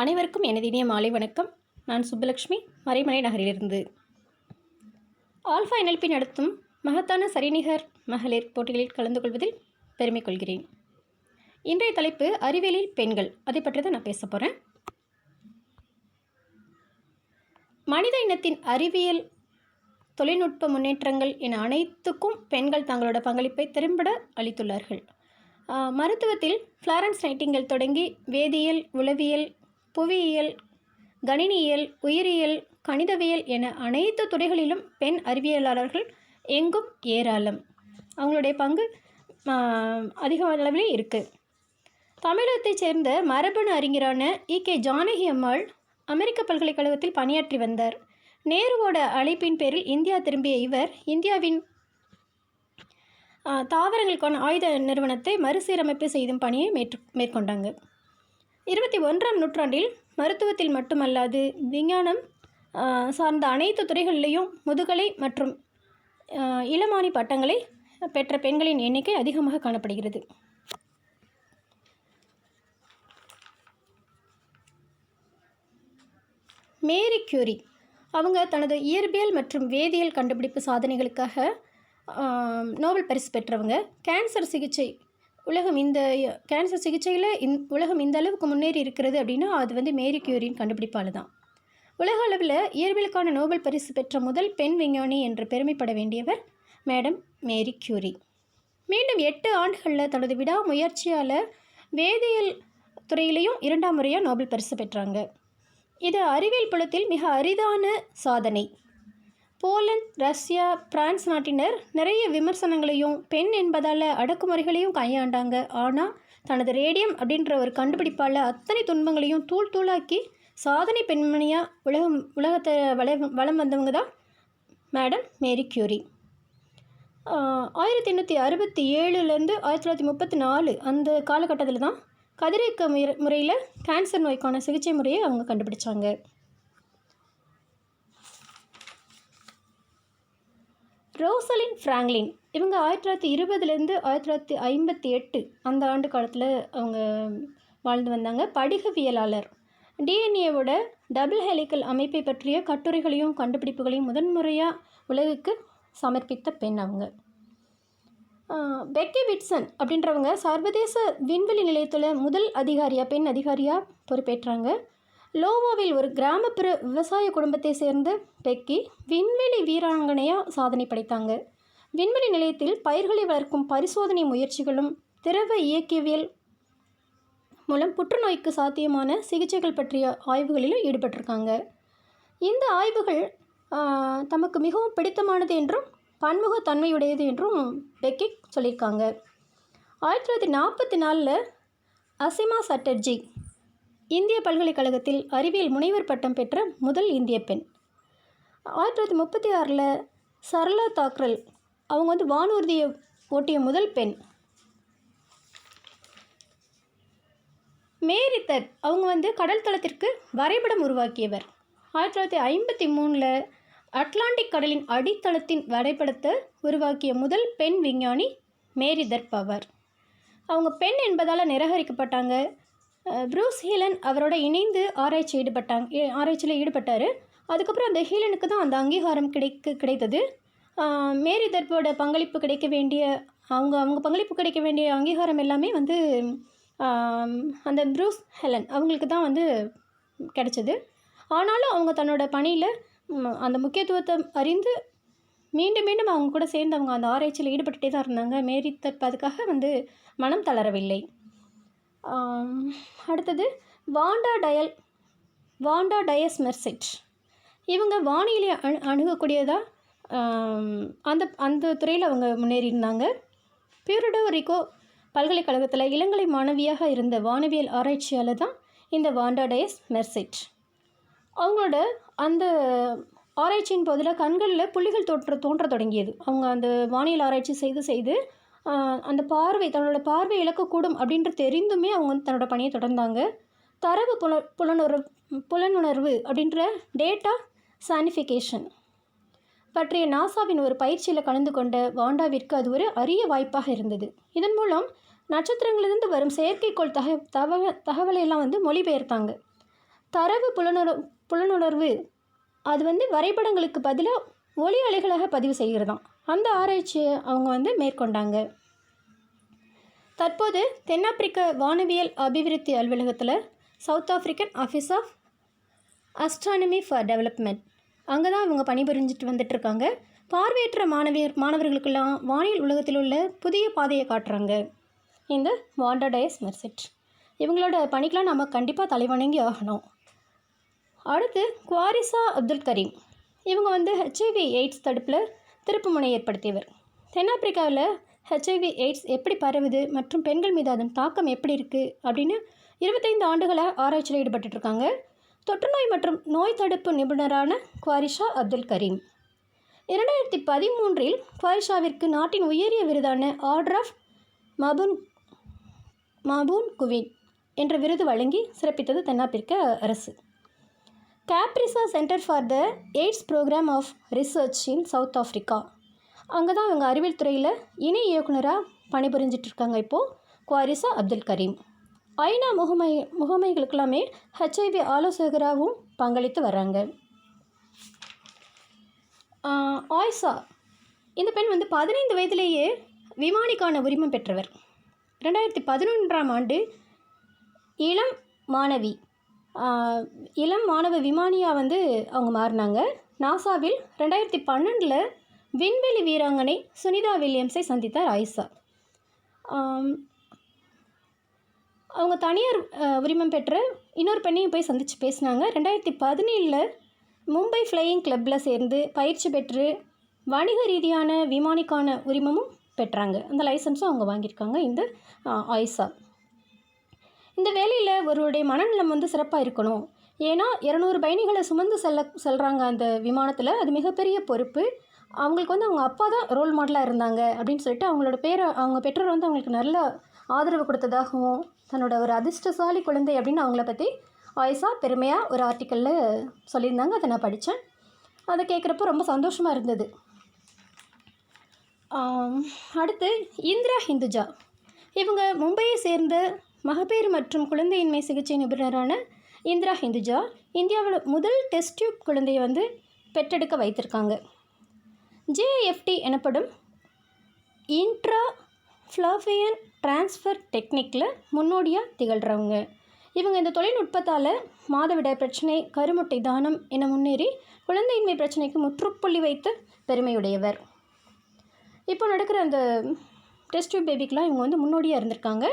அனைவருக்கும் எனது இனிய மாலை வணக்கம். நான் சுப்புலக்ஷ்மி மறைமலை நகரிலிருந்து. ஆல்ஃபா என்எல்பி நடத்தும் மகத்தான சரிநிகர் மகளிர் போட்டிகளில் கலந்து கொள்வதில் பெருமை கொள்கிறேன். இன்றைய தலைப்பு அறிவியலில் பெண்கள். அதை பற்றி தான் நான் பேச போகிறேன் மனித இனத்தின் அறிவியல் தொழில்நுட்ப முன்னேற்றங்கள் என அனைத்துக்கும் பெண்கள் தங்களோட பங்களிப்பை திறம்பட அளித்துள்ளார்கள். மருத்துவத்தில் ஃப்ளாரன்ஸ் நைட்டிங்கல் தொடங்கி வேதியியல் உளவியல் புவியியல் கணினியியல் உயிரியல் கணிதவியல் என அனைத்து துறைகளிலும் பெண் அறிவியலாளர்கள் எங்கும் ஏராளம். அவங்களுடைய பங்கு அதிக அளவில் இருக்குது தமிழகத்தைச் சேர்ந்த மரபணு அறிஞரான இ. கே. ஜானகி அம்மாள் அமெரிக்க பல்கலைக்கழகத்தில் பணியாற்றி வந்தார். நேருவோட அழைப்பின் பேரில் இந்தியா திரும்பிய இவர் இந்தியாவின் தாவரங்களுக்கான ஆயுத நிறுவனத்தை மறுசீரமைப்பு செய்தும் பணியை மேற்கொண்டாங்க. இருபத்தி ஒன்றாம் நூற்றாண்டில் மருத்துவத்தில் மட்டுமல்லாது விஞ்ஞானம் சார்ந்த அனைத்து துறைகளிலேயும் முதுகலை மற்றும் இளமானி பட்டங்களை பெற்ற பெண்களின் எண்ணிக்கை அதிகமாக காணப்படுகிறது. மேரி கியூரி அவங்க தனது இயற்பியல் மற்றும் வேதியியல் கண்டுபிடிப்பு சாதனைகளுக்காக நோபல் பரிசு பெற்றவங்க. கேன்சர் சிகிச்சை உலகம் இந்த கேன்சர் சிகிச்சையில் இந் உலகம் இந்த அளவுக்கு முன்னேறி இருக்கிறது அப்படின்னா அது வந்து மேரி கியூரியின் கண்டுபிடிப்பால் தான். உலக அளவில் இயற்பியலுக்கான நோபல் பரிசு பெற்ற முதல் பெண் விஞ்ஞானி என்று பெருமைப்பட வேண்டியவர் மேடம் மேரி கியூரி மீண்டும் எட்டு ஆண்டுகளில் தனது விடாமுயற்சியால் வேதியியல் துறையிலையும் இரண்டாம் முறையாக நோபல் பரிசு பெற்றாங்க. இது அறிவியல் புலத்தில் மிக அரிதான சாதனை. போலந்து ரஷ்யா பிரான்ஸ் நாட்டினர் நிறைய விமர்சனங்களையும் பெண் என்பதால் அடக்குமுறைகளையும் கையாண்டாங்க. ஆனால் தனது ரேடியம் அப்படின்ற ஒரு கண்டுபிடிப்பால் அத்தனை துன்பங்களையும் தூள் தூளாக்கி சாதனை பெண்மணியாக உலகம் உலகத்தை வள வளம் வந்தவங்க தான் மேடம் மேரி கியூரி. ஆயிரத்தி எண்ணூற்றி அறுபத்தி ஏழுலேருந்து ஆயிரத்தி தொள்ளாயிரத்தி முப்பத்தி நாலு அந்த காலகட்டத்தில் தான் கதிரியக்க முறை முறையில் கேன்சர் நோய்க்கான சிகிச்சை முறையை அவங்க கண்டுபிடிச்சாங்க. Rosalind Franklin. இவங்க ஆயிரத்தி தொள்ளாயிரத்தி இருபதுலேருந்து ஆயிரத்தி தொள்ளாயிரத்தி ஐம்பத்தி எட்டு அந்த ஆண்டு காலத்தில் அவங்க வாழ்ந்து வந்தாங்க. படிகவியலாளர். டிஎன்ஏவோட டபுள் ஹெலிக்கல் அமைப்பை பற்றிய கட்டுரைகளையும் கண்டுபிடிப்புகளையும் முதன்முறையாக உலகுக்கு சமர்ப்பித்த பெண் அவங்க. பெக்கி விட்சன் அப்படின்றவங்க சர்வதேச விண்வெளி நிலையத்தில் முதல் அதிகாரியாக பெண் அதிகாரியாக பொறுப்பேற்றாங்க. லோவாவில் ஒரு கிராமப்புற விவசாய குடும்பத்தை சேர்ந்த பெக்கி விண்வெளி வீராங்கனையாக சாதனை படைத்தாங்க. விண்வெளி நிலையத்தில் பயிர்களை வளர்க்கும் பரிசோதனை முயற்சிகளும் திரவ இயக்கவியல் மூலம் புற்றுநோய்க்கு சாத்தியமான சிகிச்சைகள் பற்றிய ஆய்வுகளிலும் ஈடுபட்டிருக்காங்க. இந்த ஆய்வுகள் தமக்கு மிகவும் பிடித்தமானது என்றும் பன்முகத்தன்மையுடையது என்றும் பெக்கி சொல்லியிருக்காங்க. ஆயிரத்தி தொள்ளாயிரத்தி நாற்பத்தி நாலில் அசிமா சட்டர்ஜி இந்திய பல்கலைக்கழகத்தில் அறிவியல் முனைவர் பட்டம் பெற்ற முதல் இந்திய பெண். ஆயிரத்தி தொள்ளாயிரத்தி முப்பத்தி ஆறில் சரளா தாக்ரல் அவங்க வந்து வானூர்தியை ஓட்டிய முதல் பெண். மேரித்தர் அவங்க வந்து கடல் தளத்திற்கு வரைபடம் உருவாக்கியவர். ஆயிரத்தி தொள்ளாயிரத்தி ஐம்பத்தி மூணில் அட்லாண்டிக் கடலின் அடித்தளத்தின் வரைபடத்தை உருவாக்கிய முதல் பெண் விஞ்ஞானி மேரி பவர். அவங்க பெண் என்பதால் நிராகரிக்கப்பட்டாங்க. ப்ரூஸ் ஹீலன் அவரோட இணைந்து ஆராய்ச்சி ஈடுபட்டாங்க ஆராய்ச்சியில் ஈடுபட்டார். அதுக்கப்புறம் அந்த ஹீலனுக்கு தான் அந்த அங்கீகாரம் கிடைக்க கிடைத்தது. மேரி தர்போட பங்களிப்பு கிடைக்க வேண்டிய அவங்க அவங்க பங்களிப்பு கிடைக்க வேண்டிய அங்கீகாரம் எல்லாமே வந்து அந்த ப்ரூஸ் ஹெலன் அவங்களுக்கு தான் வந்து கிடைச்சது. ஆனாலும் அவங்க தன்னோட பணியில் அந்த முக்கியத்துவத்தை அறிந்து மீண்டும் மீண்டும் அவங்க கூட சேர்ந்து அவங்க அந்த ஆராய்ச்சியில் ஈடுபட்டுகிட்டே தான் இருந்தாங்க. மேரி தற்பதுக்காக வந்து மனம் தளரவில்லை. அடுத்தது வாண்டா டயல் வாண்டா டயஸ் மெர்செட். இவங்க வானிலை அணு அணுகக்கூடியதாக அந்த அந்த துறையில் அவங்க முன்னேறியிருந்தாங்க. பியூரடோ பியூரிடோ ரிகோ பல்கலைக்கழகத்தில் இளங்கலை மாணவியாக இருந்த வானவியல் ஆராய்ச்சியாளர் தான் இந்த வாண்டா டயஸ் மெர்செட். அவங்களோட அந்த ஆராய்ச்சியின் போதில் கண்களில் புள்ளிகள் தோற்ற தோன்ற தொடங்கியது. அவங்க அந்த வானியல் ஆராய்ச்சி செய்து செய்து அந்த பார்வை தன்னோட பார்வை இழக்கக்கூடும் அப்படின்ற தெரிந்துமே அவங்க வந்து தன்னோட பணியை தொடர்ந்தாங்க. தரவு புல புலனுணர்வு புலனுணர்வு அப்படின்ற டேட்டா சானிஃபிகேஷன் பற்றிய நாசாவின் ஒரு பயிற்சியில் கலந்து கொண்ட வாண்டாவிற்கு அது ஒரு அரிய வாய்ப்பாக இருந்தது. இதன் மூலம் நட்சத்திரங்களிலிருந்து வரும் செயற்கைக்கோள் தக தகவ தகவலை எல்லாம் வந்து மொழிபெயர்த்தாங்க. தரவு புலனுணர் புலனுணர்வு அது வந்து வரைபடங்களுக்கு பதிலாக ஒளி அலைகளாக பதிவு செய்கிறதாம். அந்த ஆராய்ச்சியை அவங்க வந்து மேற்கொண்டாங்க. தற்போது தென்னாப்பிரிக்க வானவியல் அபிவிருத்தி அலுவலகத்தில் South African office of astronomy for development அங்கே தான் இவங்க பணிபுரிஞ்சிட்டு வந்துட்டுருக்காங்க. பார்வையற்ற மாணவியர் மாணவர்களுக்கெல்லாம் வானியல் உலகத்தில் உள்ள புதிய பாதையை காட்டுறாங்க. இந்த வாண்டடயஸ் மெர்செட். இவங்களோட பணிக்கெலாம் நம்ம கண்டிப்பாக தலைவணங்கி ஆகணும். அடுத்து குவாரிசா அப்துல் கரீம். இவங்க வந்து ஹெச்ஐவி எய்ட்ஸ் தடுப்பில் திருப்புமுனை ஏற்படுத்தியவர். தென்னாப்பிரிக்காவில் ஹெச்ஐவி எய்ட்ஸ் எப்படி பரவுது மற்றும் பெண்கள் மீது அதன் தாக்கம் எப்படி இருக்குது அப்படின்னு இருபத்தைந்து ஆண்டுகளாக ஆராய்ச்சியில் ஈடுபட்டுருக்காங்க தொற்றுநோய் மற்றும் நோய் தடுப்பு நிபுணரான குவாரிஷா அப்துல் கரீம். இரண்டாயிரத்தி பதிமூன்றில் குவாரிஷாவிற்கு நாட்டின் உயரிய விருதான ஆர்டர் ஆஃப் மபுன் மபூன் குவின் என்ற விருது வழங்கி சிறப்பித்தது தென்னாப்பிரிக்க அரசு. CAPRISA centre for the AIDS programme of research in South Africa அங்கே தான் அவங்க அறிவியல் துறையில் இணை இயக்குனராக பணிபுரிஞ்சிட்டு இருக்காங்க இப்போது குவாரிசா அப்துல் கரீம். ஐநா முகமை முகமைகளுக்கெல்லாமே ஹெச்ஐவி ஆலோசகராகவும் பங்களித்து வராங்க ஆஹ் ஆயிஷா. இந்த பெண் வந்து பதினைந்து வயதிலேயே விமானிக்கான உரிமம் பெற்றவர். ரெண்டாயிரத்தி பதினொன்றாம் ஆண்டு இளம் மாணவி. இளம் மாணவ விமானியாக வந்து அவங்க மாறினாங்க. நாசாவில் ரெண்டாயிரத்தி பன்னெண்டில் விண்வெளி வீராங்கனை சுனிதா வில்லியம்ஸை சந்தித்தார் ஆயிஷா அவங்க தனியார் உரிமம் பெற்ற இன்னொரு பெண்ணையும் போய் சந்தித்து பேசினாங்க. ரெண்டாயிரத்தி பதினேழில் மும்பை ஃப்ளையிங் கிளப்பில் சேர்ந்து பயிற்சி பெற்று வணிக ரீதியான விமானிக்கான உரிமமும் பெற்றாங்க. அந்த லைசன்ஸும் அவங்க வாங்கியிருக்காங்க இந்த அஹ், ஆயிஷா இந்த வேலையில் ஒருவருடைய மனநலம் வந்து சிறப்பாக இருக்கணும். ஏன்னா இரநூறு பயணிகளை சுமந்து செல்ல செல்கிறாங்க அந்த விமானத்தில் அது மிகப்பெரிய பொறுப்பு. அவங்களுக்கு வந்து அவங்க அப்பா தான் ரோல் மாடலாக இருந்தாங்க அப்படின்னு சொல்லிட்டு அவங்களோட பேரை அவங்க பெற்றோர் வந்து அவங்களுக்கு நல்ல ஆதரவு கொடுத்ததாகவும் தன்னோட ஒரு அதிர்ஷ்டசாலி குழந்தை அப்படின்னு அவங்கள பற்றி ஆயிஷா பெருமையாக ஒரு ஆர்டிக்கலில் சொல்லியிருந்தாங்க. அதை நான் படித்தேன் அதை கேட்குறப்போ ரொம்ப சந்தோஷமாக இருந்தது. அடுத்து இந்திரா ஹிந்துஜா. இவங்க மும்பையை சேர்ந்த மகப்பேறு மற்றும் குழந்தையின்மை சிகிச்சை நிபுணரான இந்திரா ஹிந்துஜா இந்தியாவில் முதல் டெஸ்ட் டியூப் குழந்தையை வந்து பெற்றெடுக்க வைத்திருக்காங்க. ஜேஎஃப்டி எனப்படும் இன்ட்ரா ஃப்ளாஃபியன் டிரான்ஸ்ஃபர் டெக்னிக்கில் முன்னோடியாக திகழ்கிறவங்க இவங்க இந்த தொழில்நுட்பத்தால் மாதவிடாய் பிரச்சனை கருமுட்டை தானம் என முன்னேறி குழந்தையின்மை பிரச்சனைக்கு முற்றுப்புள்ளி வைத்த பெருமையுடையவர். இப்போ நடக்கிற அந்த டெஸ்ட் டியூப் பேபிக்கெலாம் இவங்க வந்து முன்னோடியாக இருந்திருக்காங்க.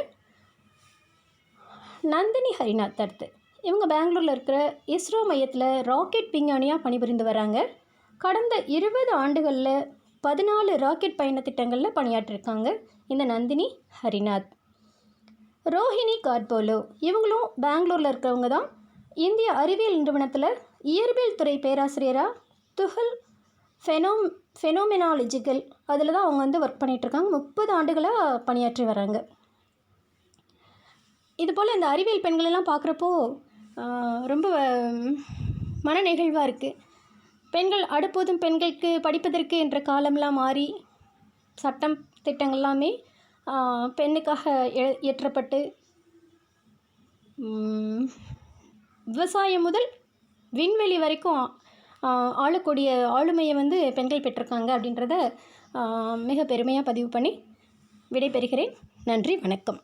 நந்தினி ஹரிநாத் அடுத்து இவங்க பெங்களூரில் இருக்கிற இஸ்ரோ மையத்தில் ராக்கெட் விஞ்ஞானியாக பணிபுரிந்து வராங்க. கடந்த இருபது ஆண்டுகளில் பதினாலு ராக்கெட் பயண திட்டங்களில் பணியாற்றிருக்காங்க இந்த நந்தினி ஹரிநாத். ரோஹிணி கார்போலோ இவங்களும் பெங்களூரில் இருக்கிறவங்க தான். இந்திய அறிவியல் நிறுவனத்தில் இயற்பியல் துறை பேராசிரியராக துகள் ஃபெனோம் ஃபெனோமெனாலஜிக்கல் அதில் தான் அவங்க வந்து ஒர்க் பண்ணிகிட்ருக்காங்க முப்பது ஆண்டுகளாக பணியாற்றி வராங்க. இது போல் இந்த அறிவியல் பெண்களெல்லாம் பார்க்குறப்போ ரொம்ப மன நெகிழ்வாக இருக்குது பெண்கள் அடுப்போதும் பெண்களுக்கு படிப்பதற்கு என்ற காலம்லாம் மாறி சட்டம் திட்டங்கள் எல்லாமே பெண்ணுக்காக எ- இயற்றப்பட்டு விவசாயம் முதல் விண்வெளி வரைக்கும் ஆளக்கூடிய ஆளுமையை வந்து பெண்கள் பெற்றிருக்காங்க அப்படின்றத மிக பெருமையாக பதிவு பண்ணி விடைபெறுகிறேன். நன்றி வணக்கம்.